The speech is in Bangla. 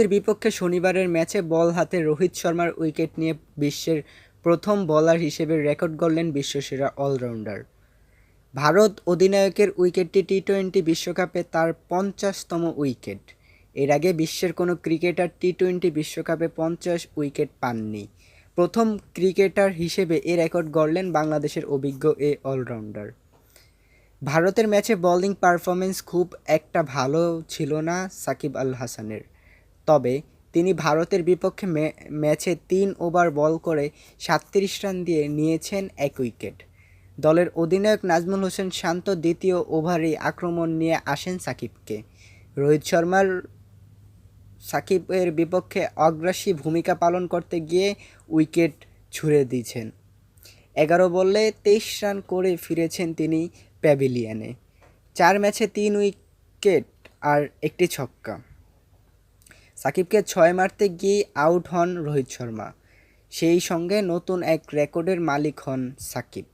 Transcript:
ভারতের বিপক্ষে শনিবারের ম্যাচে বল হাতে রোহিত শর্মার উইকেট নিয়ে বিশ্বের প্রথম বলার হিসেবে রেকর্ড গড়লেন বিশ্বসেরা অলরাউন্ডার। ভারত অধিনায়কের উইকেটটি টি টোয়েন্টি বিশ্বকাপে তার পঞ্চাশতম উইকেট। এর আগে বিশ্বের কোনো ক্রিকেটার টি টোয়েন্টি বিশ্বকাপে পঞ্চাশ উইকেট পাননি। প্রথম ক্রিকেটার হিসেবে এ রেকর্ড গড়লেন বাংলাদেশের অভিজ্ঞ এ অলরাউন্ডার। ভারতের ম্যাচে বোলিং পারফরমেন্স খুব একটা ভালো ছিল না সাকিব আল হাসানের। তবে তিনি ভারতের বিপক্ষে ম্যাচে তিন ওভার বল করে সাতত্রিশ রান দিয়ে নিয়েছেন এক উইকেট। দলের অধিনায়ক নাজমুল হোসেন শান্ত দ্বিতীয় ওভারেই আক্রমণ নিয়ে আসেন সাকিবকে। রোহিত শর্মার সাকিবের বিপক্ষে অগ্রাসী ভূমিকা পালন করতে গিয়ে উইকেট ছুঁড়ে দিয়েছেন। এগারো বলে তেইশ রান করে ফিরেছেন তিনি প্যাভিলিয়নে। চার ম্যাচে তিন উইকেট আর একটি ছক্কা। সাকিবকে ছয় মারতে গিয়ে আউট হন রোহিত শর্মা। সেই সঙ্গে নতুন এক রেকর্ডের মালিক হন সাকিব।